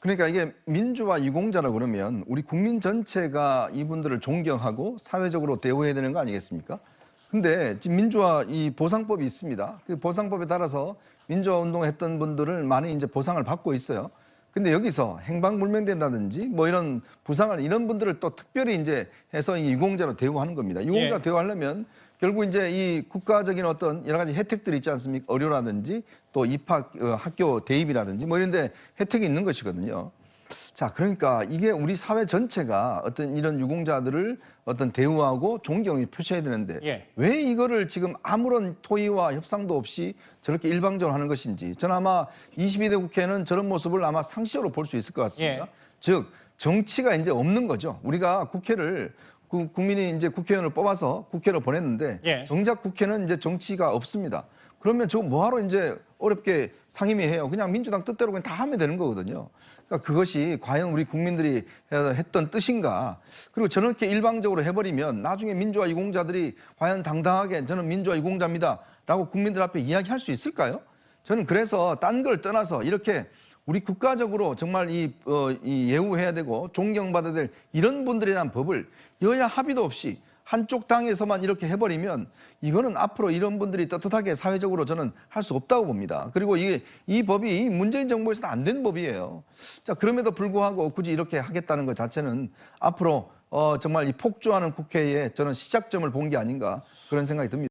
그러니까 이게 민주화 유공자라 그러면 우리 국민 전체가 이분들을 존경하고 사회적으로 대우해야 되는 거 아니겠습니까? 근데 지금 민주화 이 보상법이 있습니다. 그 보상법에 따라서 민주화 운동했던 분들을 많이 이제 보상을 받고 있어요. 근데 여기서 행방불명된다든지 뭐 이런 부상을 이런 분들을 또 특별히 이제 해서 이 유공자로 대우하는 겁니다. 유공자 예. 대우하려면 결국 이제 이 국가적인 어떤 여러 가지 혜택들이 있지 않습니까? 의료라든지 또 입학 어, 학교 대입이라든지 뭐 이런 데 혜택이 있는 것이거든요. 자, 그러니까 이게 우리 사회 전체가 어떤 이런 유공자들을 어떤 대우하고 존경을 표시해야 되는데 예. 왜 이거를 지금 아무런 토의와 협상도 없이 저렇게 일방적으로 하는 것인지 저는 아마 22대 국회는 저런 모습을 아마 상시적으로 볼 수 있을 것 같습니다. 예. 즉 정치가 이제 없는 거죠. 우리가 국회를 그 국민이 이제 국회의원을 뽑아서 국회로 보냈는데 예. 정작 국회는 이제 정치가 없습니다. 그러면 저거 뭐하러 이제 어렵게 상임위 해요? 그냥 민주당 뜻대로 그냥 다 하면 되는 거거든요. 그러니까 그것이 과연 우리 국민들이 했던 뜻인가? 그리고 저렇게 일방적으로 해버리면 나중에 민주화 유공자들이 과연 당당하게 저는 민주화 유공자입니다 라고 국민들 앞에 이야기할 수 있을까요? 저는 그래서 딴 걸 떠나서 이렇게 우리 국가적으로 정말 이, 어, 이 예우해야 되고 존경받아야 될 이런 분들에 대한 법을 여야 합의도 없이 한쪽 당에서만 이렇게 해버리면 이거는 앞으로 이런 분들이 떳떳하게 사회적으로 저는 할 수 없다고 봅니다. 그리고 이게 이 법이 문재인 정부에서는 안 된 법이에요. 자 그럼에도 불구하고 굳이 이렇게 하겠다는 것 자체는 앞으로 어, 정말 이 폭주하는 국회에 저는 시작점을 본 게 아닌가 그런 생각이 듭니다.